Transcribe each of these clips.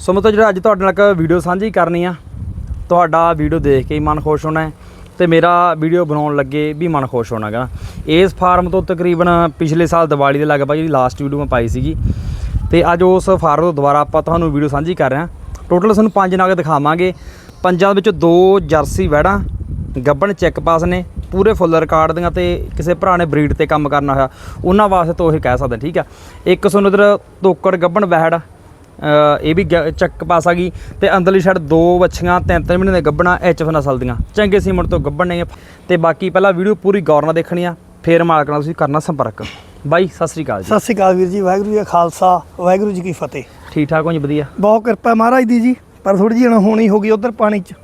ਸੋ ਮਤਲਬ ਜਿਹੜਾ ਅੱਜ ਤੁਹਾਡੇ ਨਾਲ ਇੱਕ ਵੀਡੀਓ ਸਾਂਝੀ ਕਰਨੀ ਆ, ਤੁਹਾਡਾ ਵੀਡੀਓ ਦੇਖ ਕੇ ਹੀ ਮਨ ਖੁਸ਼ ਹੋਣਾ ਹੈ ਤੇ ਮੇਰਾ ਵੀਡੀਓ ਬਣਾਉਣ ਲੱਗੇ ਵੀ ਮਨ ਖੁਸ਼ ਹੋਣਾ ਗਾ। ਇਸ ਫਾਰਮ ਤੋਂ ਤਕਰੀਬਨ ਪਿਛਲੇ ਸਾਲ ਦੀਵਾਲੀ ਦੇ ਲਗਭਗ ਜਿਹੜੀ ਲਾਸਟ ਵੀਡੀਓ ਮੈਂ ਪਾਈ ਸੀਗੀ, ਤੇ ਅੱਜ ਉਸ ਫਾਰਮ ਤੋਂ ਦੁਬਾਰਾ ਆਪਾਂ ਤੁਹਾਨੂੰ ਵੀਡੀਓ ਸਾਂਝੀ ਕਰ ਰਹੇ ਹਾਂ। ਟੋਟਲ ਤੁਹਾਨੂੰ ਪੰਜ ਨਗ ਦਿਖਾਵਾਂਗੇ। ਪੰਜਾਂ ਵਿੱਚੋਂ ਦੋ ਜਰਸੀ ਵੈੜਾਂ ਗੱਬਣ ਚੈੱਕ ਪਾਸ ਨੇ, ਪੂਰੇ ਫੁੱਲ ਰਿਕਾਰਡ ਦੀਆਂ ਤੇ ਕਿਸੇ ਭਰਾ ਨੇ ਬਰੀਡ ਤੇ ਕੰਮ ਕਰਨਾ ਹੋਇਆ, ਉਹਨਾਂ ਵਾਸਤੇ ਤੋਂ ਇਹ ਕਹਿ ਸਕਦੇ ਠੀਕ ਆ। ਇੱਕ ਤੁਹਾਨੂੰ ਇਧਰ ਤੋਕੜ ਗੱਬਣ ਵਹਿੜ ਇਹ ਵੀ ਚੱਕ ਪਾਸ ਆ ਗਈ ਤੇ ਅੰਦਰਲੀ ਸਾਈਡ ਦੋ ਵੱਛੀਆਂ ਤਿੰਨ ਤਿੰਨ ਮਹੀਨੇ ਦੇ ਗੱਬਣਾ ਐਚਐਫ ਨਸਲ ਦੀਆਂ ਚੰਗੇ ਸੀਮਨ ਤੋਂ ਗੱਬਣ ਨੇ ਤੇ ਬਾਕੀ ਪਹਿਲਾਂ ਵੀਡੀਓ ਪੂਰੀ ਗੌਰ ਨਾਲ ਦੇਖਣੀ ਆ ਫੇਰ ਮਾਲਕ ਨਾਲ ਤੁਸੀਂ ਕਰਨਾ ਸੰਪਰਕ ਬਾਈ ਸਤਿ ਸ੍ਰੀ ਅਕਾਲ ਜੀ। ਸਤਿ ਸ਼੍ਰੀ ਅਕਾਲ ਵੀਰ ਜੀ ਵਾਹਿਗੁਰੂ ਜੀ ਕਾ ਖਾਲਸਾ ਵਾਹਿਗੁਰੂ ਜੀ ਕੀ ਫਤਿਹ। ਠੀਕ ਠਾਕ ਹੋ ਜੀ ਵਧੀਆ? ਬਹੁਤ ਕਿਰਪਾ ਮਹਾਰਾਜ ਦੀ ਜੀ ਪਰ ਥੋੜੀ ਜਿਹੀ ਹੋਣੀ ਹੋ ਗਈ ਉਧਰ ਪਾਣੀ 'ਚ।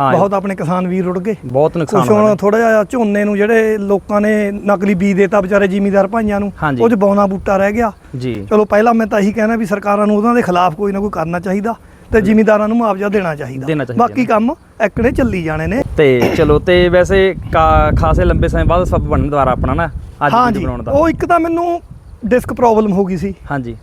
ਹਾਂ ਬਹੁਤ ਆਪਣੇ ਕਿਸਾਨ ਵੀਰ ਰੁੜ ਗਏ। ਬਹੁਤ ਨੁਕਸਾਨ ਕੁਛ ਹੋਇਆ। ਹੁਣ ਥੋੜਾ ਜਿਹਾ ਝੋਨੇ ਨੂੰ ਜਿਹੜੇ ਲੋਕਾਂ ਨੇ ਨਕਲੀ ਬੀਜ ਦੇਤਾ ਵਿਚਾਰੇ ਜ਼ਿਮੀਦਾਰ ਭਾਈਆਂ ਨੂੰ ਹਾਂਜੀ। ਉਹ 'ਚ ਬੌਨਾ ਬੂਟਾ ਰਹਿ ਗਿਆ। ਜੀ। ਚਲੋ ਪਹਿਲਾਂ ਮੈਂ ਤਾਂ ਇਹੀ ਕਹਿਣਾ ਵੀ ਸਰਕਾਰਾਂ ਨੂੰ ਉਹਨਾਂ ਦੇ ਖਿਲਾਫ ਕੋਈ ਨਾ ਕੋਈ ਕਰਨਾ ਚਾਹੀਦਾ ਤੇ ਜ਼ਿਮੀਦਾਰਾਂ ਨੂੰ ਮੁਆਵਜ਼ਾ ਦੇਣਾ ਚਾਹੀਦਾ। ਦੇਣਾ ਚਾਹੀਦਾ। ਬਾਕੀ ਕੰਮ ਐਕੜੇ ਚੱਲੀ ਜਾਣੇ ਨੇ। ਤੇ ਚਲੋ ਤੇ ਵੈਸੇ ਕਾ- ਖਾਸੇ ਲੰਬੇ ਸਮੇਂ ਬਾਅਦ ਸਭ ਬਣਨ ਦੁਆਰਾ ਆਪਣਾ ਨਾ ਅੱਜ ਬਣਾਉਣ ਦਾ। ਉਹ ਇੱਕ ਤਾਂ ਮੈਨੂੰ ਡਿਸਕ ਪ੍ਰੋਬਲਮ ਹੋ ਗਈ ਸੀ। ਹਾਂਜੀ।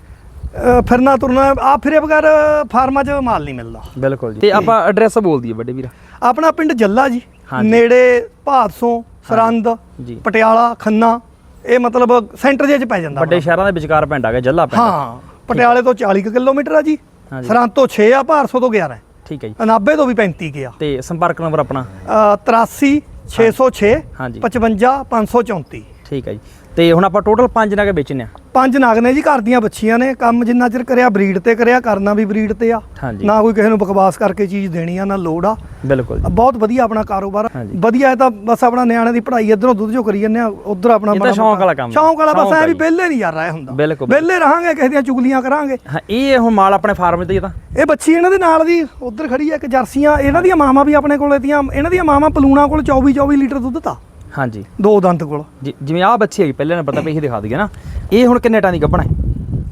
ਫਿਰਨਾ ਤੁਰਨਾ ਆ ਫਿਰੇ ਬਗੈਰ ਫਾਰਮਾਂ 'ਚ ਮਾਲ ਨਹੀਂ ਮਿਲਦਾ। ਬਿਲਕੁਲ ਜੀ। ਤੇ ਆਪਾਂ ਐਡਰੈਸ ਬੋਲ ਦਈਏ ਵੱਡੇ ਵੀਰ। ਆਪਣਾ ਪਿੰਡ ਜੱਲਾ ਜੀ ਹਾਂਜੀ। ਨੇੜੇ ਭਾਦਸੋਂ ਸਰੰਦ ਜੀ। ਪਟਿਆਲਾ ਖੰਨਾ ਇਹ ਮਤਲਬ ਸੈਂਟਰ ਜੇ ਚ ਪੈ ਜਾਂਦਾ ਵੱਡੇ ਸ਼ਹਿਰਾਂ ਦੇ ਵਿਚਕਾਰ ਪਿੰਡ ਆ ਗਿਆ ਜੱਲਾ ਪਿੰਡ। ਹਾਂ ਪਟਿਆਲੇ ਤੋਂ 40 ਕੁ ਕਿਲੋਮੀਟਰ ਆ ਜੀ ਹਾਂਜੀ। ਸਰੰਦ ਤੋਂ 6 ਆ ਭਾਦਸੋਂ ਤੋਂ 11 ਹੈ ਠੀਕ ਹੈ ਜੀ। ਅਨਾਬੇ ਤੋਂ ਵੀ 35 ਗਿਆ ਤੇ ਸੰਪਰਕ ਨੰਬਰ ਆਪਣਾ? 83 606 ਹਾਂਜੀ 55 534 ਠੀਕ ਹੈ ਜੀ। ਤੇ ਹੁਣ ਆਪਾਂ ਟੋਟਲ ਪੰਜ ਨਗ ਵੇਚਨੇ ਆ। ਪੰਜ ਨਾਗ ਨੇ ਜੀ ਘਰ ਦੀਆਂ ਬੱਚੀਆਂ ਨੇ ਕੰਮ ਜਿੰਨਾ ਚਿਰ ਕਰਿਆ ਬਰੀਡ ਤੇ ਕਰਿਆ ਕਰਨਾ ਵੀ ਬਰੀਡ ਤੇ ਆ। ਹਾਂਜੀ। ਨਾ ਕੋਈ ਕਿਸੇ ਨੂੰ ਬਕਵਾਸ ਕਰਕੇ ਚੀਜ਼ ਦੇਣੀ ਆ ਨਾ ਲੋੜ ਆ। ਬਿਲਕੁਲ ਬਹੁਤ ਵਧੀਆ ਆਪਣਾ ਕਾਰੋਬਾਰ। ਵਧੀਆ ਹੈ ਤਾਂ ਬਸ ਆਪਣਾ ਨਿਆਣੇ ਦੀ ਪੜ੍ਹਾਈ ਇਧਰੋਂ ਦੁੱਧ ਜੋ ਕਰੀ ਜੰਨੇ ਆ ਉਧਰ ਆਪਣਾ ਇਹ ਤਾਂ ਸ਼ੌਂਕ ਵਾਲਾ ਕੰਮ। ਸ਼ੌਂਕ ਵਾਲਾ ਬਸ ਐ ਵੀ। ਵਿਹਲੇ ਨਹੀਂ ਯਾਰ ਰਹਿ ਹੁੰਦਾ। ਬਿਲਕੁਲ। ਵਿਹਲੇ ਰਹਾਂਗੇ ਕਿਸੇ ਦੀਆਂ ਚੁਗਲੀਆਂ ਕਰਾਂਗੇ। ਹਾਂ ਇਹ ਹੁਣ ਮਾਲ ਆਪਣੇ ਫਾਰਮ ਤੇ ਹੀ ਤਾਂ। ਇਹ ਬੱਚੀ ਇਹਨਾਂ ਦੇ ਨਾਲ ਦੀ ਉਧਰ ਖੜੀ ਆ ਇੱਕ ਜਰਸੀਆਂ ਇਹਨਾਂ ਦੀਆਂ ਮਾਵਾਂ ਵੀ ਆਪਣੇ ਕੋਲੇ ਤੀਆਂ ਇਹਨਾਂ ਦੀਆਂ ਮਾਵਾਂ ਪਲੂਣਾ ਕੋਲ 24 24 ਲੀਟਰ ਦੁੱਧ ਤਾ। ਹਾਂਜੀ। ਦੋ ਦੰਦ ਕੋਲ। ਜਿ- ਜਿਵੇਂ ਆ ਬੱਚੀ ਹੈਗੀ ਪਹਿਲੇ ਨੰਬਰ ਤਾਂ ਪਈ ਦਿਖਾ ਦਈਏ ਨਾ। ਇਹ ਹੁਣ ਕਿੰਨੇ ਟਾਂ ਦੀ ਗੱਭਣਾ ਹੈ?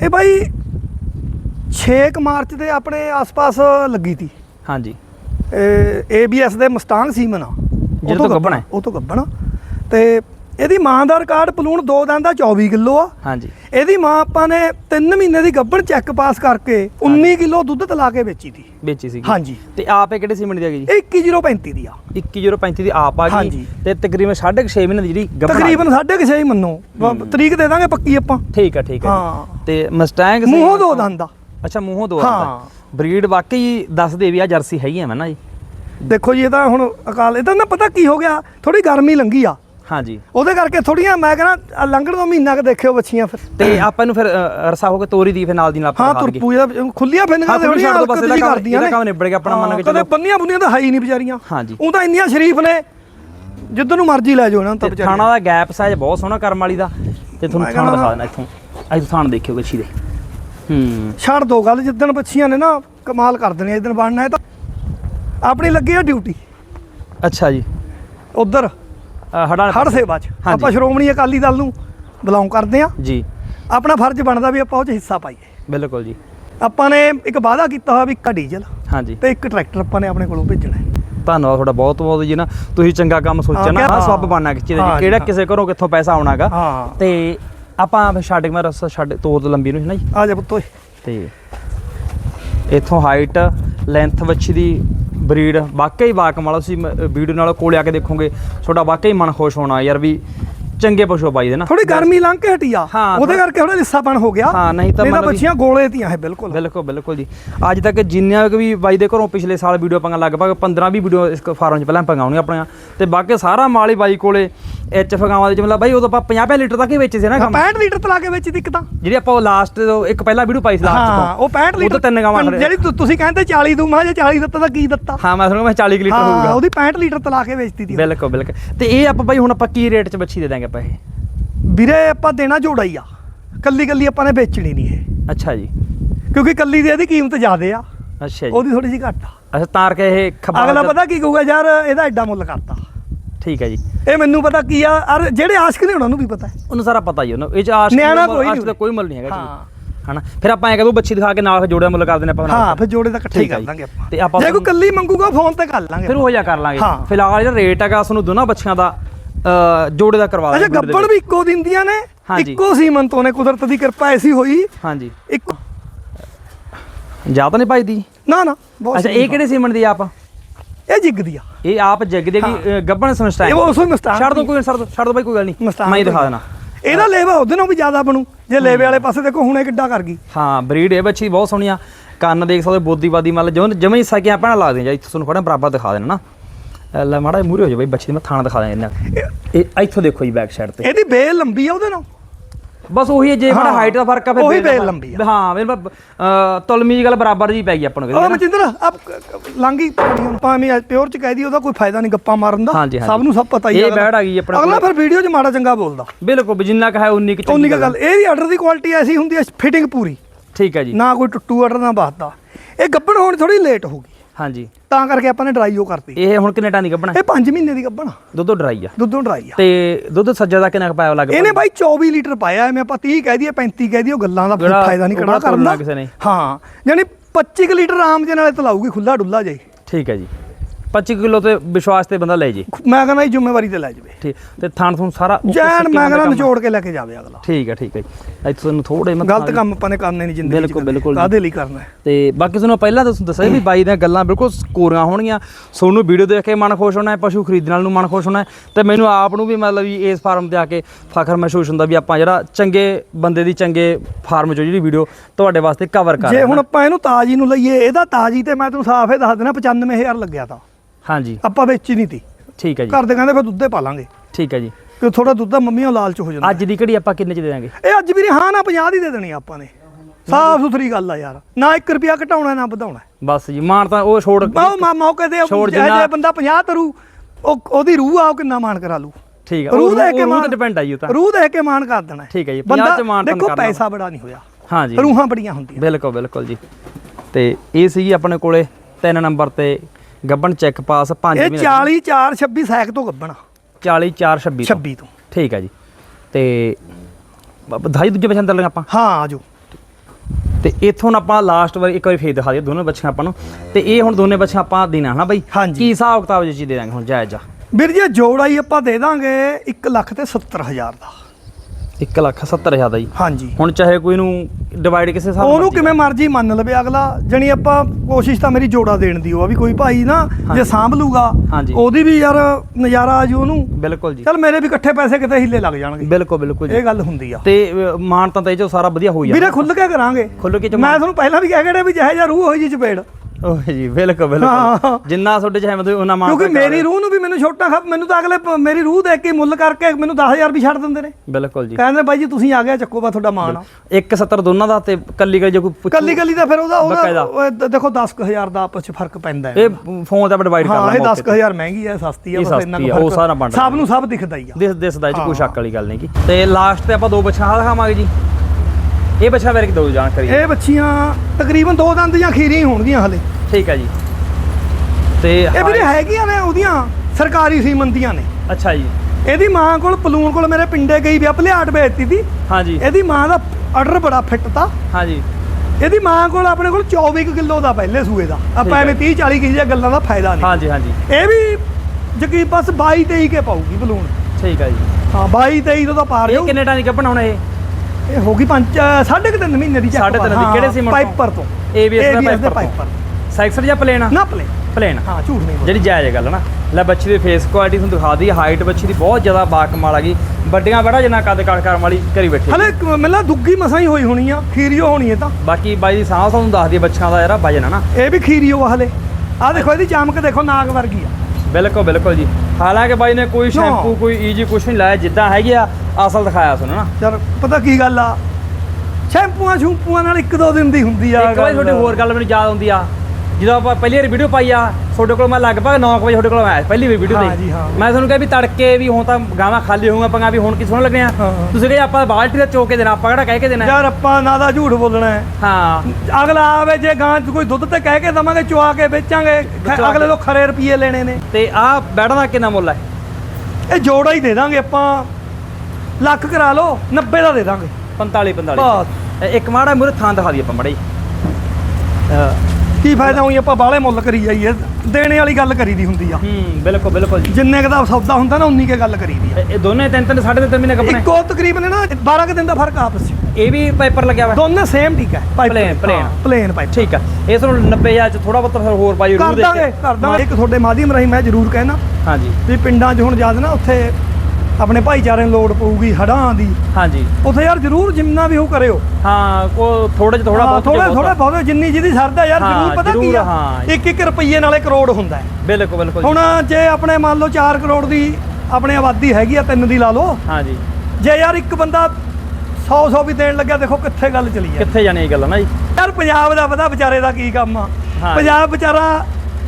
ਇਹ ਬਾਈ 6 ਮਾਰਚ ਦੇ ਆਪਣੇ ਆਸ-ਪਾਸ ਲੱਗੀ ਤੀ। ਹਾਂਜੀ। ਇਹ ABS ਦੇ ਮਸਤਾਂਗ ਸੀਮਨ ਆ। ਉਹ ਤੋਂ ਗੱਭਣ ਹੈ। ਉਹ ਤੋਂ ਗੱਭਣ ਆ। ਤੇ ਇਹਦੀ ਮਾਂ ਦਾ ਰਿਕਾਰਡ ਪਲੂਣ ਦੋ ਦੰਦ ਦਾ 24 ਕਿਲੋ ਆ। ਹਾਂਜੀ। ਇਹਦੀ ਮਾਂ ਆਪਾਂ ਨੇ 3 ਮਹੀਨੇ ਦੀ ਗੱਭਣ ਚੈੱਕ ਪਾਸ ਕਰਕੇ 19 ਕਿਲੋ ਦੁੱਧ ਤਲਾ ਕੇ ਵੇਚੀ ਤੀ। ਵੇਚੀ ਸੀਗੀ। ਹਾਂਜੀ। ਤੇ ਆਪ ਇਹ ਕਿਹੜੇ ਸੀਮੈਂਟ ਦੀ ਹੈਗੀ ਜੀ? ਇਹ 21035 ਦੀ ਆ। 21035 ਦੀ ਆਪ ਆ ਗਈ। ਤੇ ਤਕਰੀਬਨ 6.5 ਮਹੀਨੇ ਦੀ ਜਿਹੜੀ ਗੱਭਣ ਆ ਗਈ। ਤਕਰੀਬਨ ਸਾਢੇ ਕਿਸੇ ਹੀ ਮੰਨੋ। ਬ- ਤਰੀਕ ਦੇ ਦਾਂਗੇ ਪੱਕੀ ਆਪਾਂ। ਠੀਕ ਆ ਠੀਕ ਆ। ਜੀ। ਤੇ ਮਸਟੈਂਗ ਮੂੰਹੋਂ ਦੋ ਦੰਦ ਆ। ਅੱਛਾ ਮੂੰਹੋਂ ਦੋ। ਦੰਦ ਬਰੀਡ ਵਾਕਈ ਦੱਸਦੇ ਵੀ ਆ ਜਰਸੀ ਹੈਗੀ ਆ ਮੈਂ ਨਾ ਜੀ। ਦੇਖੋ ਜੀ ਇਹ ਤਾਂ ਹੁਣ ਅਕਾਲ ਇਹਦਾ ਨਾ ਪਤਾ ਕੀ ਹੋ ਗਿਆ? ਥੋੜੀ ਗਰਮੀ ਲੰਗੀ ਆ। ਹਾਂਜੀ। ਉਹਦੇ ਕਰਕੇ ਥੋੜੀਆਂ ਮੈਂ ਕਹਿੰਦਾ ਲੰਘਣ ਤੋਂ ਮਹੀਨਾ ਕ ਦੇਖਿਓ ਬੱਚੀਆਂ ਫਿਰ। ਤੇ ਆਪਾਂ ਇਹਨੂੰ ਫਿਰ ਰਸਾ ਹੋ ਕੇ ਤੋਰੀ ਦੀ ਫਿਰ ਨਾਲ ਦੀ ਨਾਲ ਆਪਾਂ ਹਾਂ। ਤੁਰਪੂ ਇਹਦਾ ਖੁੱਲੀਆਂ ਫਿਰਨੀਆਂ ਤੇ ਬਸ ਹਲਕਤ ਜੀ ਕਰਦੀਆਂ ਨੇ। ਕੰਮ ਨਿਬੜ ਗਿਆ ਆਪਣਾ, ਮੰਨ ਕੇ ਚੱਲੋ। ਬੰਨੀਆਂ ਬੁੰਨੀਆਂ ਤਾਂ ਹੈ ਹੀ ਨਹੀਂ ਵਿਚਾਰੀਆਂ। ਹਾਂਜੀ। ਉਹ ਤਾਂ ਇੰਨੀਆਂ ਸ਼ਰੀਫ ਨੇ ਜਿੱਦੋਂ ਨੂੰ ਮਰਜ਼ੀ ਲੈ ਜਾਓ ਇਹਨਾਂ ਨੂੰ ਤਾਂ ਵਿਚਾਰੀਆਂ। ਥਾਣਾ ਦਾ ਗੈਪ ਸਾਈਜ਼ ਬਹੁਤ ਸੋਹਣਾ ਕਰਮ ਵਾਲੀ ਦਾ। ਤੇ ਤੁਹਾਨੂੰ ਥਾਣਾ ਦਿਖਾ ਦੇਣਾ ਇੱਥੋਂ। ਅੱਜ ਥਾਣ ਦੇਖਿਓ ਗੱਛੀ ਦੇ। ਹੂੰ। ਛੱਡ ਦੋ ਗੱਲ ਜਿੱਦਣ ਬੱਚੀਆਂ ਨੇ ਨਾ ਕਮਾਲ ਕਰ ਦੇਣੀਆਂ ਜਿੱਦਣ ਬਣਨਾ ਹੈ ਤਾਂ ਆਪਣੀ ਲੱਗੀ ਆ ਡਿਊਟੀ। ਅੱਛਾ ਜੀ। ਉਧਰ। ਹੜਾਂ ਹੜ ਸੇਵਾ ਚ। ਹਾਂਜੀ। ਆਪਾਂ ਸ਼੍ਰੋਮਣੀ ਅਕਾਲੀ ਦਲ ਨੂੰ ਬਿਲੋਂਗ ਕਰਦੇ ਆ ਜੀ। ਆਪਣਾ ਫਰਜ਼ ਬਣਦਾ ਵੀ ਆਪਾਂ ਉਹ ਚ ਹਿੱਸਾ ਪਾਈਏ। ਬਿਲਕੁਲ ਜੀ। ਆਪਾਂ ਨੇ ਇੱਕ ਵਾਅਦਾ ਕੀਤਾ ਹੋਇਆ ਵੀ ਇੱਕ ਡੀਜ਼ਲ ਹਾਂਜੀ। ਤੇ ਇੱਕ ਟਰੈਕਟਰ ਆਪਾਂ ਨੇ ਆਪਣੇ ਕੋਲੋਂ ਭੇਜਣਾ ਹੈ। ਧੰਨਵਾਦ ਤੁਹਾਡਾ ਬਹੁਤ ਬਹੁਤ ਜੀ ਨਾ। ਤੁਸੀਂ ਚੰਗਾ ਕੰਮ ਸੋਚਿਆ ਨਾ ਹਾਂ ਸੱਬ ਬਣਨਾ ਕਿਚੇ ਹਾਂ ਜੀ, ਕਿਹੜਾ ਹਾਂ। ਕਿਸੇ ਘਰੋਂ ਕਿੱਥੋਂ ਪੈਸਾ ਆਉਣਾਗਾ। ਹਾਂ। ਤੇ ਆਪਾਂ ਫਿਰ ਛੱਡ ਕੇ ਮੈਂ ਰਸਤਾ ਛੱਡ ਤੋਰ ਤੋਂ ਲੰਬੀ ਨੂੰ ਸੀ ਨਾ ਜੀ। ਆ ਜਾ ਪੁੱਤੋ ਤੇ ਇਥੋਂ ਹਾਈਟ ਲੈਂਥ ਵੱਛੀ ਦੀ ਬਰੀਡ ਵਾਕਈ ਬਾਕਮਾਲ ਤੁਸੀਂ ਵੀਡੀਓ ਨਾਲ ਕੋਲੇ ਆ ਕੇ ਦੇਖੋਗੇ ਤੁਹਾਡਾ ਵਾਕਈ ਮਨ ਖੁਸ਼ ਹੋਣਾ ਯਾਰ ਵੀ ਚੰਗੇ ਪਸ਼ੂ ਬਾਈ ਦੇ ਨਾ। ਥੋੜੀ ਗਰਮੀ ਲੰਘ ਕੇ ਹਟੀ ਆ। ਉਹਦੇ ਕਰਕੇ ਥੋੜਾ ਲਿੱਸਾਪਣ ਹੋ ਗਿਆ। ਹਾਂ, ਨਹੀਂ ਤਾਂ ਮਤਲਬ ਬੱਚੀਆਂ ਗੋਲੇ ਤੀਆਂ ਹੈ ਬਿਲਕੁਲ। ਬਿਲਕੁਲ ਬਿਲਕੁਲ ਜੀ। ਅੱਜ ਤੱਕ ਜਿੰਨੀਆਂ ਵੀ ਬਾਈ ਦੇ ਘਰੋਂ ਪਿਛਲੇ ਸਾਲ ਵੀਡੀਓ ਪਾਂਗਾ ਲਗਭਗ 15 ਵੀ ਵੀਡੀਓ ਇਸ ਫਾਰਮ 'ਚ ਪਹਿਲਾਂ ਪੰਗਾਉਣੀਆਂ ਆਪਣੀਆਂ। ਤੇ ਬਾਕੀ ਸਾਰਾ ਮਾਲ ਹੀ ਬਾਈ ਕੋਲੇ। ਐਚ ਫਗਾਵਾਂ ਦੇ ਜਮਲਾ ਬਾਈ ਉਦੋਂ ਆਪਾਂ 50 50 ਲੀਟਰ ਤੱਕ ਹੀ ਵੇਚੇ ਸੀ ਨਾ ਕੰਮ 65 ਲੀਟਰ ਤਲਾ ਕੇ ਵੇਚੀ ਇੱਕ ਤਾਂ। ਜਿਹੜੀ ਆਪਾਂ ਲਾਸਟ ਇੱਕ ਪਹਿਲਾ ਵੀਡੀਓ ਪਾਈ ਸੀ ਲਾਸਟ ਹਾਂ ਉਹ 65 ਲੀਟਰ ਤਿੰਨ ਗਾਵਾਂ ਜਿਹੜੀ ਤੁਸੀਂ ਕਹਿੰਦੇ 40 ਦੂੰ ਮੈਂ ਜੇ 40 ਦਿੱਤਾ ਤਾਂ ਕੀ ਦਿੱਤਾ? ਹਾਂ ਮੈਂ ਸੁਣਿਆ ਮੈਂ 40 ਕੁ ਲੀਟਰ ਹਾਂ ਹੋਊਗਾ। ਉਹਦੀ 65 ਲੀਟਰ ਤਲਾ ਕੇ ਵੇਚਤੀ ਤੀ ਬਿਲਕੁਲ ਬਿਲਕੁਲ। ਤੇ ਇਹ ਆਪਾਂ ਬਾਈ ਹੁਣ ਆਪਾਂ ਕੀ ਰੇਟ 'ਚ ਬੱਚੀ ਦੇ ਦਾਂਗੇ ਆਪਾਂ ਇਹ? ਵੀਰੇ ਆਪਾਂ ਦੇਣਾ ਜੋੜਾ ਹੀ ਆ। ਕੱਲੀ ਕੱਲੀ ਆਪਾਂ ਨੇ ਵੇਚਣੀ ਨਹੀਂ ਇਹ। ਅੱਛਾ ਜੀ। ਕਿਉਂਕਿ ਕੱਲੀ ਦੀ ਇਹਦੀ ਕੀਮਤ ਜ਼ਿਆਦੇ ਆ। ਅੱਛਾ ਜੀ। ਉਹਦੀ ਥੋੜੀ ਜਿਹੀ ਘੱਟ ਆ। ਅੱਛਾ ਤਾਰ ਕੇ ਇਹ ਖੱਬਾ ਅਗਲਾ ਪਤਾ ਕੀ ਕਹੂਗਾ ਯਾਰ ਇਹਦਾ ਐਡਾ ਮੁੱਲ ਕਰਤਾ। ਠੀਕ ਹੈ ਜੀ। ਇਹ ਮੈਨੂੰ ਪਤਾ ਕੀ ਆ ਅਰ ਜਿਹੜੇ ਆਸ਼ਕ ਨੇ ਉਹਨਾਂ ਨੂੰ ਵੀ ਪਤਾ ਹੈ। ਉਹਨੂੰ ਸਾਰਾ ਪਤਾ ਹੀ ਉਹਨੂੰ। ਇਹ ਚ ਆਸ਼ ਨਿਆਣਾ ਕੋਈ ਨਹੀਂ ਦਾ ਕੋਈ ਮੁੱਲ ਨਹੀਂ ਹੈਗਾ ਹਾਂ। ਜੀ ਹਨਾ? ਫਿਰ ਆਪਾਂ ਐ ਕਹਦੋ ਬੱਚੀ ਦਿਖਾ ਕੇ ਨਾਲ ਫਿਰ ਜੋੜਿਆ ਮੁੱਲ ਕਰ ਦਿੰਦੇ ਆਪਾਂ। ਹਾਂ ਫਿਰ ਜੋੜੇ ਦਾ ਇਕੱਠੇ ਹੀ ਕਰ। ਦਾਂਗੇ ਆਪਾਂ। ਤੇ ਆਪਾਂ ਜੇ ਕੋਈ ਕੱਲੀ ਮੰਗੂਗਾ ਫੋਨ ਤੇ ਕਰ ਲਾਂਗੇ ਫਿਰ ਉਹ ਜਾ ਕਰ ਲਾਂਗੇ। ਫਿਲਹਾਲ ਜਿਹੜਾ ਰੇਟ ਹੈਗਾ ਤੁਹਾਨੂੰ ਦੋਨਾਂ ਬੱਚਿਆਂ ਦਾ ਜੋੜੇ ਦਾ ਕਰਵਾ ਅੱਛਾ ਦਾਂਗੇ ਦੇ ਗੱਬੜ। ਵੀ ਇੱਕੋ ਦਿੰਦੀਆਂ ਨੇ। ਇੱਕੋ ਸੀਮਨ ਤੋਂ ਨੇ ਕੁਦਰਤ ਦੀ ਕਿਰਪਾ ਐਸੀ ਹੋਈ। ਹਾਂਜੀ। ਇੱਕ ਜਾਂ ਤਾਂ ਨਹੀਂ ਭਜਦੀ? ਨਾ ਨਾ ਬਹੁਤ ਅੱਛਾ ਇਹ ਕਿਹੜੇ ਸੀਮਨ ਦੀ ਆਪ? ਇਹ ਜਿੱਗਦੀ ਆ। ਇਹ ਆਪ ਜੱਗ ਦੇ ਵੀ ਗੱਬਣ ਇਹ ਸਮਸਟਾਈਨ ਉਹ ਉਸੋਂ ਮਸਤਾਨ ਛੱਡ ਦੋ ਕੋਈ ਛੱਡ ਦੋ ਛੱਡ ਦੋ ਬਾਈ ਕੋਈ ਗੱਲ ਨਹੀਂ। ਮੈਂ ਦਿਖਾ ਦੇਣਾ। ਇਹਦਾ ਲੇਵਾ ਉਹਦੇ ਨਾਲੋਂ ਵੀ ਜ਼ਿਆਦਾ ਬਣੂ। ਜੇ ਲੇਵੇ ਵਾਲੇ ਪਾਸੇ ਦੇਖੋ ਹੁਣੇ ਕਿੱਡਾ ਕਰ ਗਈ। ਹਾਂ ਬਰੀਡ ਇਹ ਬੱਚੀ ਬਹੁਤ ਸੋਹਣੀ ਆ। ਕੰਨ ਦੇਖ ਸਕਦੇ ਬੋਦੀਵਾਦੀ ਮਤਲਬ ਜਿਵੇਂ ਜਮੇ ਹੀ ਸਕੀਆਂ ਪੈਣਾ ਲੱਗਦੀਆਂ ਜਾਂ ਇੱਥੋਂ ਤੁਹਾਨੂੰ ਖੜਾ ਬਰਾਬਰ ਦਿਖਾ ਦੇਣਾ ਨਾ। ਲੈ ਮਾੜਾ ਮੂਰੇ ਹੋ ਜਾ ਬਾਈ ਬੱਚੀ ਦੀ ਮੈਂ ਥਾਣਾ ਦਿਖਾ ਦੇਣਾ ਇਹ ਇੱਥੋਂ ਦੇਖੋ ਜੀ ਬੈਕ ਸਾਈਡ ਤੇ। ਇਹਦੀ ਬੇਲ ਲੰਬੀ ਆ ਉਹਦੇ ਨਾਲ। ਬਸ ਉਹੀ ਹੈ ਜੇ ਹਾਂ, ਹਾਈਟ ਦਾ ਫ਼ਰਕ ਆ ਫਿਰ ਉਹੀ ਬੇਲ ਦਾ ਲੰਬੀ ਆ। ਹਾਂ ਮੇਰੇ ਅਹ ਤੁਲਮੀ ਦੀ ਗੱਲ ਬਰਾਬਰ ਜੀ ਪੈ ਗਈ ਆਪਾਂ ਨੂੰ ਉਹ ਮਚਿੰਦਰ ਆਪ ਲਾਂਗੀ ਹੁਣ ਭਾਵੇਂ ਅੱਜ ਪਿਓਰ ਚ ਕਹਿ ਦੀ ਉਹਦਾ ਕੋਈ ਫਾਇਦਾ ਨਹੀਂ ਗੱਪਾਂ ਮਾਰਨ ਦਾ। ਸਭ ਨੂੰ ਸਭ ਪਤਾ ਹੀ ਇਹ ਅਗਲਾ- ਬੈੜ ਆ ਗਈ ਆਪਣਾ ਅਗਲਾ ਫਿਰ ਵੀਡੀਓ 'ਚ ਮਾੜਾ ਚੰਗਾ ਬੋਲਦਾ। ਬਿਲਕੁਲ ਜਿੰਨਾ ਕ ਹੈ ਉਨੀ ਕੁ ਚੰਗੀ ਗੱਲ ਇਹਦੀ ਆਰਡਰ ਦੀ ਕੁਆਲਿਟੀ ਐਸੀ ਹੁੰਦੀ ਹੈ ਫਿਟਿੰਗ ਪੂਰੀ। ਠੀਕ ਹੈ ਜੀ। ਨਾ ਕੋਈ ਟੁੱਟੂ ਆਰਡਰ ਨਾ ਬਾਸਦਾ ਇਹ ਗੱਬਣ ਹੋਣ ਥੋੜੀ ਲੇਟ ਹੋ ਗਈ। ਹਾਂਜੀ। ਤਾਂ ਕਰਕੇ ਆਪਾਂ ਨੇ ਡਰਾਈ ਉਹ ਕਰਤੀ। ਇਹ ਹੁਣ ਕਿੰਨੇ ਟਾਂ ਦੀ ਗੱਭਣਾ ਇਹ 5 ਮਹੀਨੇ ਦੀ ਗੱਬਣ ਦੁੱਧੋ ਡਰਾਈ ਆ। ਦੁੱਧੋਂ ਡਰਾਈ ਆ। ਤੇ ਦੁੱਧ ਸੱਜਾ ਦਾ ਕਿੰਨਾ ਪਾਇਆ ਲੱਗ ਇਹਨੇ ਬਾਈ 24 ਲੀਟਰ ਪਾਇਆ ਐਵੇਂ ਆਪਾਂ 30 ਕਹਿ ਦਈਏ 35 ਕਹਿ ਦਈਏ ਉਹ ਗੱਲਾਂ ਦਾ ਫਾਇਦਾ ਨਹੀਂ ਕੜਾ ਕਰਨ। ਹਾਂ ਯਾਨੀ 25 ਕੁ ਲੀਟਰ ਆਮ ਦੇ ਨਾਲੇ ਤਲਾਊਗੀ ਖੁੱਲਾ ਡੁੱਲਾ ਜਾਈ ਠੀਕ ਹੈ ਜੀ। 25 ਕਿਲੋ ਤੇ ਵਿਸ਼ਵਾਸ ਤੇ ਬੰਦਾ ਲੈ ਜੇ ਮੈਂ ਕਹਿੰਦਾ ਇਹ ਜ਼ਿੰਮੇਵਾਰੀ ਤੇ ਲੈ ਜਾਵੇ ਠੀਕ ਤੇ ਥਾਣ ਥੂਣ ਸਾਰਾ ਜੈਨ ਮੈਂ ਕਹਿੰਦਾ। ਨਿਚੋੜ ਕੇ ਲੈ ਕੇ ਜਾਵੇ ਅਗਲਾ ਠੀਕ ਹੈ ਠੀਕ ਹੈ ਇੱਥੇ ਤੁਹਾਨੂੰ ਥੋੜੇ ਮੈਂ ਗਲਤ ਕੰਮ ਆਪਾਂ ਨੇ ਕਰਨੇ ਨਹੀਂ ਜ਼ਿੰਦਗੀ ਬਿਲਕੁਲ, ਕਦੇ। ਬਿਲਕੁਲ। ਕਾਹਦੇ ਲਈ ਕਰਨਾ? ਤੇ ਬਾਕੀ ਤੁਹਾਨੂੰ ਪਹਿਲਾਂ ਤੁਹਾਨੂੰ ਦੱਸਿਆ ਵੀ ਬਾਈ ਦੀਆਂ ਗੱਲਾਂ ਬਿਲਕੁਲ ਕੋਰੀਆਂ ਹੋਣਗੀਆਂ ਸੋਨੂੰ ਵੀਡੀਓ ਦੇਖ ਕੇ ਮਨ ਖੁਸ਼ ਹੋਣਾ ਹੈ ਪਸ਼ੂ ਖਰੀਦਣ ਨਾਲ ਨੂੰ ਮਨ ਖੁਸ਼ ਹੋਣਾ ਹੈ ਤੇ ਮੈਨੂੰ ਆਪ ਨੂੰ ਵੀ ਮਤਲਬ ਵੀ ਇਸ ਫਾਰਮ ਤੇ ਆ ਕੇ ਫਖਰ ਮਹਿਸੂਸ ਹੁੰਦਾ ਵੀ ਆਪਾਂ ਜਿਹੜਾ ਚੰਗੇ ਬੰਦੇ ਦੀ ਚੰਗੇ ਫਾਰਮ ਚੋਂ ਜਿਹੜੀ ਵੀਡੀਓ ਤੁਹਾਡੇ ਵਾਸਤੇ ਕਵਰ ਕਰ ਜੇ ਹੁਣ ਆਪਾਂ ਇਹਨੂੰ ਤਾਜੀ ਨੂੰ ਲਈਏ ਇਹਦਾ ਤਾਜੀ ਤੇ ਮੈਂ ਤੈਨੂੰ ਸਾਫ਼ ਹੀ ਦੱਸ ਦੇਣਾ 95000 ਲੱਗਿਆ ਤਾਂ ਹਾਂਜੀ। ਆਪਾਂ ਵੇਚੀ ਨਹੀਂ ਤੀ। ਠੀਕ ਹੈ ਜੀ। ਘਰ ਦੇ ਕਹਿੰਦੇ ਫਿਰ ਦੁੱਧੇ ਪਾ ਲਾਂਗੇ ਠੀਕ ਹੈ ਜੀ। ਕਿ ਥੋੜਾ ਦੁੱਧ ਦਾ ਮੰਮੀਆਂ ਲਾਲਚ ਹੋ ਜਾਂਦਾ। ਅੱਜ ਦੀ ਘੜੀ ਆਪਾਂ ਕਿੰਨੇ ਚ ਦੇ ਦਾਂਗੇ? ਇਹ ਅੱਜ ਵੀ ਨਹੀਂ ਹਾਂ ਨਾ 50 ਦੀ ਦੇ ਦੇਣੀ ਆ ਆਪਾਂ ਨੇ। ਸਾਫ਼ ਸੁਥਰੀ ਗੱਲ ਆ ਯਾਰ। ਨਾ 1 ਰੁਪਿਆ ਘਟਾਉਣਾ ਨਾ ਵਧਾਉਣਾ। ਬਸ ਜੀ ਮਾਨ ਤਾਂ ਉਹ ਛੋੜ ਉਹ ਮਾ- ਮੌਕੇ ਤੇ ਜੇ ਜੇ ਬੰਦਾ 50 ਤਰੂ ਉਹ ਉਹਦੀ ਰੂਹ ਆ ਉਹ ਕਿੰਨਾ ਮਾਣ ਕਰਾ ਲੂ। ਠੀਕ ਹੈ ਰੂਹ ਦੇ ਕੇ ਤੇ ਡਿਪੈਂਡ ਆਈ ਉਹ ਤਾਂ। ਰੂਹ ਦੇ ਕੇ ਮਾਣ ਕਰ ਦੇਣਾ। ਠੀਕ ਹੈ ਜੀ, ਪੰਜਾਹ ਬੰਦਾ ਚ ਮਾਣ ਤਾਂ ਦੇਖੋ ਪੈਸਾ ਬੜਾ ਨਹੀਂ ਹੋਇਆ। ਹਾਂ ਜੀ। ਰੂਹਾਂ ਬੜੀਆਂ ਹੁੰਦੀਆਂ। ਬਿਲਕੁਲ ਬਿਲਕੁਲ ਜੀ। ਤੇ ਇਹ ਸੀਗੀ ਆਪਣੇ ਕੋਲੇ ਤਿੰਨ ਨੰਬਰ ਤੇ ਗੱਬਣ ਚੈੱਕ ਪਾਸ 5 ਇਹ 40 4 26 ਸੈਕ ਤੋਂ ਗੱਬਣਾ 40 4 26 ਤੋਂ। 26 ਤੋਂ। ਠੀਕ ਹੈ ਜੀ। ਤੇ ਬ- ਧਾਈ ਦੂਜੇ ਬੱਚੇ ਅੰਦਰ ਲਗਾ ਆਪਾਂ? ਹਾਂ ਆਜੋ ਤੇ ਇੱਥੋਂ ਆਪਾਂ ਲਾਸਟ ਵਾਰ ਇੱਕ ਵਾਰੀ ਫੇਰ ਦਿਖਾ ਦਈਏ ਦੋਨੋਂ ਬੱਚੀਆਂ ਆਪਾਂ ਨੂੰ। ਤੇ ਇਹ ਹੁਣ ਦੋਨੇ ਬੱਚੀਆਂ ਆਪਾਂ ਦੇਣਾ ਹਨਾ ਬਾਈ। ਕੀ ਹਿਸਾਬ ਕਿਤਾਬ ਜੀ ਦੇ ਦਾਂਗੇ ਹੁਣ ਜਾਇਜ਼ ਆ? ਵੀਰ ਜੀ ਜੋੜਾ ਹੀ ਆਪਾਂ ਦੇ ਦਾਂਗੇ 1 ਲੱਖ ਤੇ 70 ਹਜ਼ਾਰ ਦਾ। 1 ਲੱਖ 70 ਹਜ਼ਾਰ ਦਾ ਜੀ। ਹਾਂਜੀ। ਹੁਣ ਚਾਹੇ ਕੋਈ ਨੂੰ ਡਿਵਾਈਡ ਕਿਸੇ ਹਿਸਾਬ ਉਹਨੂੰ ਕਿਵੇਂ ਮਰਜ਼ੀ ਮੰਨ ਲਵੇ ਅਗਲਾ ਜਣੀ ਆਪਾਂ ਕੋਸ਼ਿਸ਼ ਤਾਂ ਮੇਰੀ ਜੋੜਾ ਦੇਣ ਦੀ ਉਹ ਆ ਵੀ ਕੋਈ ਭਾਈ ਨਾ ਜੇ ਸਾਂਭ ਲੂਗਾ। ਉਹਦੀ ਵੀ ਯਾਰ ਨਜ਼ਾਰਾ ਆ ਜੂ ਉਹਨੂੰ। ਬਿਲਕੁਲ ਜੀ। ਚਲ ਮੇਰੇ ਵੀ ਇਕੱਠੇ ਪੈਸੇ ਕਿਤੇ ਹਿੱਲੇ ਲੱਗ ਜਾਣਗੇ। ਬਿਲਕੁਲ ਬਿਲਕੁਲ ਜੀ। ਇਹ ਗੱਲ ਹੁੰਦੀ ਆ। ਤੇ ਮਾਨ ਤਾਂ ਤੇ ਜੋ ਸਾਰਾ ਵਧੀਆ ਹੋਈ ਵੀਰੇ ਜਾਂਦਾ ਖੁੱਲ ਕੇ ਕਰਾਂਗੇ। ਖੁੱਲ ਕੇ ਮੈਂ ਤੁਹਾਨੂੰ ਪਹਿਲਾਂ ਵੀ ਕਹਿ ਗਿਆ ਵੀ ਜਿਹੇ ਜਿਹਾ ਰੂਹ ਹੋਈ ਜੀ ਚਪੇੜ। ਓਏ ਜੀ ਬਿਲਕੁਲ ਹਾਂ। ਬਿਲਕੁਲ ਜਿੰਨਾ ਤੁਹਾਡੇ ਚ ਹੈ ਮਤਲਬ ਉਹਨਾਂ ਮਾਨ ਕਿਉਂਕਿ ਮੇਰੀ ਰੂਹ। ਨੂੰ ਵੀ ਮੈਨੂੰ ਛੋਟਾ ਖਪ ਮੈਨੂੰ ਤਾਂ ਅਗਲੇ ਪ- ਮੇਰੀ ਰੂਹ ਦੇਖ ਕੇ ਮੁੱਲ ਕਰਕੇ ਮੈਨੂੰ 10000 ਵੀ ਛੱਡ ਦਿੰਦੇ ਨੇ। ਬਿਲਕੁਲ ਜੀ। ਕਹਿੰਦੇ ਬਾਈ ਜੀ ਤੁਸੀਂ ਆ ਗਿਆ ਚੱਕੋ ਬਾ ਤੁਹਾਡਾ ਮਾਣ ਆ। 170 ਦੋਨਾਂ ਦਾ ਤੇ ਕੱਲੀ ਕੱਲੀ ਜੇ ਕੋਈ ਪੁੱਛੂ- ਕੱਲੀ ਕੱਲੀ ਦਾ ਫਿਰ ਉਹਦਾ ਬਕਾਇਦਾ। ਉਹਦਾ ਉਹ ਦ- ਦੇਖੋ 10000 ਦਾ ਆਪਸ ਚ ਫ਼ਰਕ ਪੈਂਦਾ ਹੈ। ਇਹ ਫੋਨ ਤੇ ਡਿਵਾਈਡ ਕਰ ਹਾਂ ਇਹ ਲਾਂਗੇ 10000 ਮਹਿੰਗੀ ਹੈ ਸਸਤੀ ਹੈ ਇਹ ਬਸ ਇੰਨਾ ਸਸਤੀ ਕੁ ਆ, ਉਹ ਫ਼ਰਕ ਸਾਰਾ ਵੰਡ ਸਭ ਨੂੰ ਸਭ ਦਿਖਦਾ ਹੀ ਆ। ਦਿਸ ਦਿਸਦਾ ਇਹ ਚ ਕੋਈ ਹਾਂ। ਸ਼ੱਕ ਵਾਲੀ ਗੱਲ ਨਹੀਂ ਕੀ ਤੇ ਲਾਸਟ ਤੇ ਆਪਾਂ ਦੋ ਬੱਚਾ ਹਾਲ ਖਾਵਾਂਗੇ ਜੀ। ਇਹ ਬੱਚਾ ਬਾਰੇ ਕਿ ਦੋ ਜਾਣਕਾਰੀ? ਇਹ ਬੱਚੀਆਂ ਤਕਰੀਬਨ ਦੋ ਦੰਦ ਜਾਂ ਖੀਰੀਆਂ ਹੀ ਹੋਣਗੀਆਂ ਹਲੇ। ਠੀਕ ਹੈ ਜੀ। ਤੇ ਇਹ ਵੀਰੇ ਹੈਗੀਆਂ ਨੇ ਉਹਦੀਆਂ ਸਰਕਾਰੀ ਸੀਮੰਦੀਆਂ ਨੇ। ਅੱਛਾ ਜੀ। ਇਹਦੀ ਮਾਂ ਕੋਲ ਪਲੂਣ ਕੋਲ ਮੇਰੇ ਪਿੰਡੇ ਗਈ ਵੀ ਆ ਭਲਿਆਟ ਵੇਚਤੀ ਸੀ। ਹਾਂ ਜੀ। ਇਹਦੀ ਮਾਂ ਦਾ ਆਰਡਰ ਬੜਾ ਫਿੱਟ ਤਾ। ਹਾਂ ਜੀ। ਇਹਦੀ ਮਾਂ ਕੋਲ ਆਪਣੇ ਕੋਲ 24 ਕੁ ਕਿਲੋ ਦਾ ਪਹਿਲੇ ਸੂਏ ਦਾ। ਆਪਾਂ। ਐਵੇਂ 30 40 ਕਿਸੇ ਦੀਆਂ ਗੱਲਾਂ ਦਾ ਫਾਇਦਾ ਨਹੀਂ। ਹਾਂ ਜੀ ਹਾਂ ਜੀ। ਇਹ ਵੀ ਯਕੀਨ ਬਸ 22 23 ਕੇ ਪਾਊਗੀ ਬਲੂਨ ਠੀਕ ਹੈ ਜੀ। ਹਾਂ 22 23 ਤੋਂ ਤਾਂ ਪਾਰ ਇਹ ਜਾਊ। ਕਿੰਨੇ ਟਾਂ ਦੀ ਕੱਪਣ ਹੁਣ ਇਹ? ਇਹ ਹੋ ਗਈ ਪੰਜ ਸਾਢੇ ਕੁ ਤਿੰਨ ਮਹੀਨੇ ਦੀ ਚੱਕ ਸਾਢੇ ਤਿੰਨ ਦੀ, ਹਾਂ, ਕਿਹੜੇ ਸੀਮਨ ਤੋਂ? ਪਾਈਪਰ ਤੋਂ। ABS ਦਾ। ਪਾਈਪਰ। ਸੈਕਸਰ ਜਾਂ ਪਲੇਨ ਨਾ ਪਲੇ ਪਲੇਨ ਹਾਂ ਝੂਠ ਨਹੀਂ ਬੋਲ ਜਿਹੜੀ ਜਾਇਜ਼ ਗੱਲ ਨਾ ਲੈ ਬੱਚੀ ਦੀ ਫੇਸ ਕੁਆਲਿਟੀ ਤੁਹਾਨੂੰ ਦਿਖਾ ਦਈ ਹਾਈਟ ਬੱਚੀ ਦੀ ਬਹੁਤ ਜ਼ਿਆਦਾ ਬਾਕਮਾਲ ਆ ਗਈ। ਵੱਡੀਆਂ ਬੜਾ ਜਿੰਨਾ ਕੱਦ ਕਾਠ ਕਰਨ ਵਾਲੀ ਕਰੀ ਬੈਠੀ। ਹਲੇ ਮਿਲਾ ਦੁੱਗੀ ਮਸਾਂ ਹੀ ਹੋਈ ਹੋਣੀ ਆ ਖੀਰੀਓ ਹੋਣੀ ਹੈ ਤਾਂ। ਬਾਕੀ ਬਾਈ ਦੀ ਸਾਹ ਤੁਹਾਨੂੰ ਦੱਸਦੀ ਬੱਚਿਆਂ ਦਾ ਯਾਰ ਵਜਨ ਨਾ। ਇਹ ਵੀ ਖੀਰੀਓ ਆ ਹਲੇ। ਆ ਦੇਖੋ ਇਹਦੀ ਚਮਕ ਦੇਖੋ ਨਾਗ ਵਰਗੀ ਆ। ਬਿਲਕੁਲ ਬਿਲਕੁਲ ਜੀ। ਹਾਲਾਂਕਿ ਬਾਈ ਨੇ ਕੋਈ ਸ਼ੈਂਪੂ ਕੋਈ ਈਜੀ ਕੁਛ ਨਹੀਂ ਲਾਇਆ ਜਿੱਦਾਂ ਹੈਗੀ ਆ ਅਸਲ ਦਿਖਾਇਆ ਸੁਣ ਨਾ। ਯਾਰ ਪਤਾ ਕੀ ਗੱਲ ਆ? ਸ਼ੈਂਪੂਆਂ ਸ਼ੂਪੂਆਂ ਨਾਲ ਇੱਕ ਦੋ ਦਿਨ ਦੀ ਹੁੰਦੀ ਆ ਇੱਕ ਵਾਰੀ ਤੁਹਾਡੀ। ਹੋਰ ਗੱਲ ਮੈਨੂੰ ਯਾਦ ਆਉਂਦੀ ਆ। ਜਦੋਂ ਆਪਾਂ ਪਹਿਲੀ ਵਾਰੀ ਵੀਡੀਓ ਪਾਈ ਆ ਤੁਹਾਡੇ ਕੋਲ ਮੈਂ ਲਗਭਗ 9 ਵਜੇ ਤੁਹਾਡੇ ਕੋਲ ਆਇਆ ਪਹਿਲੀ ਵਾਰੀ ਵੀਡੀਓ ਹਾਂ ਤੇ ਜੀ, ਹਾਂ। ਮੈਂ ਤੁਹਾਨੂੰ ਕਿਹਾ ਵੀ ਤੜਕੇ ਵੀ ਹੁਣ ਤਾਂ ਗਾਵਾਂ ਖਾਲੀ ਹੋਊਗਾ ਪੰਗਾ ਵੀ ਹੁਣ ਕੀ ਸੁਣ ਲੱਗਣੇ ਆ। ਹਾਂ। ਤੁਸੀਂ ਕਹੇ ਆਪਾਂ ਬਾਲਟੀ ਦਾ ਚੋਕੇ ਦੇਣਾ ਆਪਾਂ ਕਿਹੜਾ ਕਹਿ ਕੇ ਦੇਣਾ? ਯਾਰ ਆਪਾਂ ਨਾ ਦਾ ਝੂਠ ਬੋਲਣਾ ਹੈ। ਹਾਂ। ਅਗਲਾ ਆਵੇ ਜੇ ਗਾਂ ਚ ਕੋਈ ਦੁੱਧ ਤੇ ਕਹਿ ਕੇ ਦਵਾਂਗੇ ਚੁਆ ਕੇ ਵੇਚਾਂਗੇ ਖ- ਚੁਆ ਅਗਲੇ। ਤੋਂ ਖਰੇ ਰੁਪਏ ਲੈਣੇ ਨੇ। ਤੇ ਆਹ ਬੈੜਾਂ ਦਾ ਕਿੰਨਾ ਮੁੱਲ ਹੈ? ਇਹ ਜੋੜਾ ਹੀ ਦੇ ਦਾਂਗੇ ਆਪਾਂ। ਲੱਖ ਕਰਾ ਲਓ 90 ਦਾ ਦੇ ਦਾਂਗੇ। 45 45 ਬਸ। ਇਹ ਇੱਕ ਮਾੜਾ ਮੂਰੇ ਥਾਂ ਦਿਖਾ ਦੀ ਆਪਾਂ ਮੜਾ ਜੀ। ਕੀ ਫਾਇਦਾ ਹੋਈ ਆਪਾਂ ਬਾਹਲੇ ਮੁੱਲ ਕਰੀ ਜਾਈਏ ਦੇਣੇ ਵਾਲੀ ਗੱਲ ਕਰੀਦੀ ਹੁੰਦੀ ਆ। ਹੂੰ ਬਿਲਕੁਲ ਬਿਲਕੁਲ ਜੀ। ਜਿੰਨੇ ਕੁ ਦਾ ਸੌਦਾ ਹੁੰਦਾ ਨਾ ਉਨੀ ਕੇ ਗੱਲ ਕਰੀਦੀ ਆ। ਇਹ- ਦੋਨੇ ਤਿੰਨ ਤਿੰਨ ਸਾਢੇ ਤਿੰਨ ਮਹੀਨੇ ਕੱਪਣੇ ਇੱਕੋ ਤਕਰੀਬਨ ਨਾ 12 ਕੁ ਦਿਨ ਦਾ ਫ਼ਰਕ ਆ ਆਪਸ ਚ। ਇਹ ਵੀ ਪਾਈਪਰ ਲੱਗਿਆ ਹੋਇਆ? ਦੋਨੇ ਸੇਮ ਠੀਕ ਹੈ Plain, plain। ਪਲੇਨ ਪਾਈਪ ਠੀਕ ਆ। ਇਸ ਨੂੰ 90000 ਚ ਥੋੜਾ ਬਹੁਤ ਹੋਰ ਪਾਈ ਕਰ ਦਾਂਗੇ ਕਰ ਦਾਂਗੇ। ਇੱਕ ਤੁਹਾਡੇ ਮਾਧਿਅਮ ਰਾਹੀਂ ਮੈਂ ਜ਼ਰੂਰ ਕਹਿਣਾ ਹਾਂਜੀ। ਵੀ ਪਿੰਡਾਂ 'ਚ ਹੁਣ ਜਦ ਨਾ ਉੱਥੇ ਆਪਣੇ ਭਾਈਚਾਰੇ ਨੂੰ ਲੋੜ ਪਊਗੀ ਹੜਾਂ ਦੀ। ਹਾਂਜੀ। ਉੱਥੇ ਯਾਰ ਜ਼ਰੂਰ ਜਿੰਨਾ ਵੀ ਉਹ ਕਰਿਓ। ਹਾਂ ਕੋ ਥੋੜੇ ਚ ਥੋੜਾ ਬਹੁਤ ਥੋੜਾ ਥੋੜਾ ਬਹੁਤ ਜਿੰਨੀ ਜਿਹਦੀ ਸਰਦਾ ਯਾਰ ਜ਼ਰੂਰ ਪਤਾ ਕੀ ਆ। ਇੱਕ ਇੱਕ ਰੁਪਈਏ ਨਾਲੇ ਕਰੋੜ ਹੁੰਦਾ ਹੈ। ਬਿਲਕੁਲ ਬਿਲਕੁਲ। ਹੁਣ ਜੇ ਆਪਣੇ ਮੰਨ ਲਓ 4 ਕਰੋੜ ਦੀ ਆਪਣੇ ਆਬਾਦੀ ਹੈਗੀ ਆ ਤਿੰਨ ਦੀ ਲਾ ਲਓ। ਹਾਂਜੀ ਜੇ। ਯਾਰ ਇੱਕ ਬੰਦਾ 100 100 ਵੀ ਦੇਣ ਲੱਗਿਆ ਦੇਖੋ ਕਿੱਥੇ ਗੱਲ ਚਲੀ ਹੈ ਕਿੱਥੇ ਜਾਣੀ ਇਹ ਗੱਲ ਨਾ ਜੀ? ਯਾਰ ਪੰਜਾਬ ਦਾ ਪਤਾ ਵਿਚਾਰੇ ਦਾ ਕੀ ਕੰਮ ਆ। ਪੰਜਾਬ ਵਿਚਾਰਾ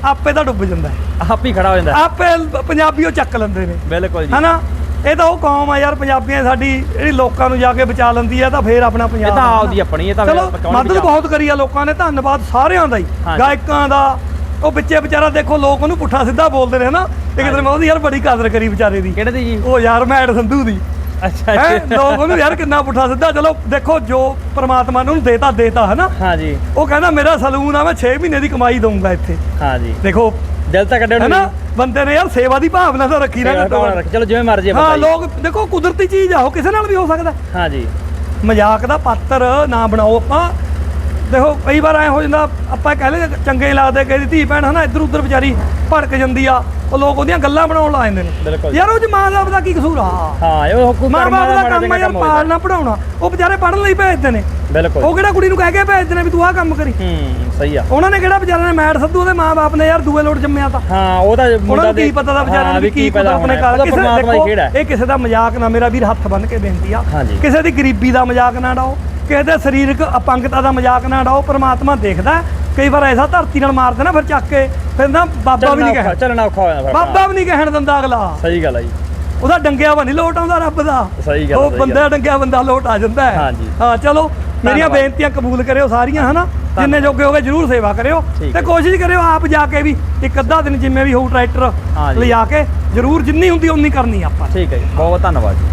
ਆਪੇ ਤਾਂ ਡੁੱਬ ਜਾਂਦਾ ਹੈ। ਆਪ ਹੀ ਖੜਾ ਹੋ ਜਾਂਦਾ ਆਪੇ ਪੰਜਾਬੀਓ ਚੱਕ ਲੈਂਦੇ ਨੇ। ਬਿਲਕੁਲ ਜੀ। ਹਨਾ? ਇਹ ਤਾਂ ਉਹ ਕੌਮ ਆ ਯਾਰ ਪੰਜਾਬੀਆਂ ਸਾਡੀ ਜਿਹੜੀ ਲੋਕਾਂ ਨੂੰ ਜਾ ਕੇ ਬਚਾ ਲੈਂਦੀ ਆ ਤਾਂ ਫੇਰ ਆਪਣਾ ਇਹ ਪੰਜਾਬ ਤਾਂ ਆ ਆਪਦੀ ਆਪਣੀ ਇਹ ਤਾਂ ਚਲੋ ਮਦਦ? ਬਹੁਤ ਕਰੀ ਆ ਲੋਕਾਂ ਨੇ ਧੰਨਵਾਦ ਸਾਰਿਆਂ ਦਾ ਹੀ। ਗਾਇਕਾਂ ਦਾ ਉਹ ਵਿੱਚੇ ਵਿਚਾਰਾ ਦੇਖੋ ਲੋਕ ਉਹਨੂੰ ਪੁੱਠਾ ਸਿੱਧਾ ਬੋਲਦੇ ਨੇ ਨਾ ਇੱਕ ਦਿਨ ਮੈਂ ਉਹਦੀ ਯਾਰ ਬੜੀ ਕਦਰ ਕਰੀ ਵਿਚਾਰੇ ਦੀ। ਕਿਹੜੇ ਦੀ ਜੀ? ਉਹ ਯਾਰ ਮੈਡ ਸੰਧੂ ਦੀ। ਅੱਛਾ ਅੱਛਾ। ਲੋਕ ਉਹਨੂੰ ਯਾਰ ਕਿੰਨਾ ਪੁੱਠਾ ਸਿੱਧਾ ਚਲੋ ਦੇਖੋ ਜੋ ਪ੍ਰਮਾਤਮਾ ਨੇ ਉਹਨੂੰ ਦੇਤਾ ਦੇਤਾ ਹਨਾ। ਹਾਂਜੀ। ਉਹ ਕਹਿੰਦਾ ਮੇਰਾ ਸਲੂਨ ਆ ਮੈਂ 6 ਮਹੀਨੇ ਦੀ ਕਮਾਈ ਦਊਂਗਾ ਇੱਥੇ। ਹਾਂਜੀ। ਦੇਖੋ ਦਿਲ ਤਾਂ ਕੱਢਿਆ ਹੈਨਾ? ਬੰਦੇ ਨੇ ਯਾਰ ਸੇਵਾ ਦੀ ਭਾਵਨਾ ਤਾਂ ਰੱਖੀ ਨਾ ਘੱਟੋ ਘੱਟ। ਚਲੋ ਜਿਵੇਂ ਮਰਜ਼ੀ ਆ ਹਾਂ। ਲੋਕ ਦੇਖੋ ਕੁਦਰਤੀ ਚੀਜ਼ ਆ ਉਹ ਕਿਸੇ ਨਾਲ ਵੀ ਹੋ ਸਕਦਾ। ਹਾਂਜੀ। ਮਜ਼ਾਕ ਦਾ ਪਾਤਰ ਨਾ ਬਣਾਓ ਆਪਾਂ। ਦੇਖੋ ਕਈ ਵਾਰ ਐ ਹੋ ਜਾਂਦਾ ਆਪਾਂ ਕਹਿੰਦੇ ਚੰਗੇ ਲੱਗਦੇ ਕਿ ਧੀ ਭੈਣ ਹਨਾ ਇੱਧਰ ਉੱਧਰ ਵਿਚਾਰੀ। ਭੜਕ ਜਾਂਦੀ ਆ ਉਹ ਲੋਕ ਉਹਦੀਆਂ ਗੱਲਾਂ ਬਣਾਉਣ ਲਾ ਜਾਂਦੇ ਨੇ। ਯਾਰ ਉਹ ਚ ਮਾਂ ਬਾਪ ਦਾ ਕੀ ਕਸੂਰ ਆ? ਹਾਂ ਇਹ ਹੁਕਮ ਮਾਂ ਬਾਪ ਦਾ ਕੰਮ ਆ ਯਾਰ ਪਾਲਣਾ ਪੜਾਉਣਾ ਉਹ ਵਿਚਾਰੇ ਪੜਨ ਲਈ ਭੇਜਦੇ ਨੇ। ਬਿਲਕੁਲ। ਉਹ ਕਿਹੜਾ ਕੁੜੀ ਨੂੰ ਕਹਿ ਕੇ ਭੇਜਦੇ ਨੇ ਵੀ ਤੂੰ ਆਹ ਕੰਮ ਕਰੀ? ਹੂੰ ਸਹੀ ਆ। ਉਹਨਾਂ ਨੇ ਕਿਹੜਾ ਵਿਚਾਰੇ ਨੇ ਮੈਟ ਸੱਧੂ ਉਹਦੇ ਮਾਂ ਬਾਪ ਨੇ ਯਾਰ ਦੂਏ ਲੋਟ ਜੰਮਿਆ ਤਾਂ। ਹਾਂ ਉਹਦਾ ਉਹਨਾਂ ਮੁੰਡਾ ਨੂੰ ਕੀ ਪਤਾ ਦਾ ਵਿਚਾਰਿਆਂ ਨੂੰ ਕੀ ਪਤਾ ਆਪਣੇ ਘਰ। ਕਿਸੇ ਦੀ ਦੇਖੋ ਖੇਡ ਹੈ। ਇਹ ਕਿਸੇ ਦਾ ਮਜ਼ਾਕ ਨਾ ਮੇਰਾ ਵੀਰ ਹੱਥ ਬੰਨ ਕੇ ਬੇਨਤੀ ਆ। ਕਿਸੇ ਦੀ ਗਰੀਬੀ ਦਾ ਮਜ਼ਾਕ ਨਾ ਡਾਓ ਕਿਸੇ ਦੇ ਸਰੀਰਕ ਅਪੰਗਤਾ ਦਾ ਮਜ਼ਾਕ ਨਾ ਡਾਓ ਪ੍ਰਮਾਤਮਾ ਦੇਖਦਾ। ਕਈ ਵਾਰ ਐਸਾ ਧਰਤੀ ਨਾਲ ਮਾਰਦੇ ਨਾ ਫਿਰ ਚੱਕ ਕੇ ਫਿਰ ਨਾ ਬਾਬਾ ਵੀ ਨਹੀਂ ਕਹਿਣ ਚੱਲਣਾ ਔਖਾ ਹੋ ਜਾਂਦਾ ਬਾਬਾ ਵੀ ਨਹੀਂ ਕਹਿਣ ਦਿੰਦਾ ਅਗਲਾ। ਸਹੀ ਗੱਲ ਆ ਜੀ। ਉਹਦਾ ਡੰਗਿਆ ਵਾ ਨਹੀਂ ਲੋਟ ਆਉਂਦਾ ਰੱਬ ਦਾ। ਸਹੀ ਗੱਲ, ਉਹ ਬੰਦਾ ਡੰਗਿਆ ਬੰਦਾ ਲੋਟ ਆ ਜਾਂਦਾ ਹੈ। ਹਾਂ ਚਲੋ ਮੇਰੀਆਂ। ਬੇਨਤੀਆਂ ਕਬੂਲ ਕਰਿਓ ਸਾਰੀਆਂ ਹਨਾ? ਜਿੰਨੇ ਜੋਗੇ ਹੋਗੇ ਜਰੂਰ ਸੇਵਾ ਕਰਿਓ। ਤੇ। ਕੋਸ਼ਿਸ਼ ਕਰਿਓ ਆਪ ਜਾ ਕੇ ਵੀ ਇੱਕ ਅੱਧਾ ਦਿਨ ਜਿੰਨੇ ਵੀ ਹੋਊ ਟਰੈਕਟਰ। ਲਿਜਾ ਕੇ ਜਰੂਰ ਜਿੰਨੀ ਹੁੰਦੀ ਉਨੀ ਕਰਨੀ ਆਪਾਂ। ਠੀਕ ਹੈ ਜੀ ਬਹੁਤ ਬਹੁਤ ਧੰਨਵਾਦ ਜੀ।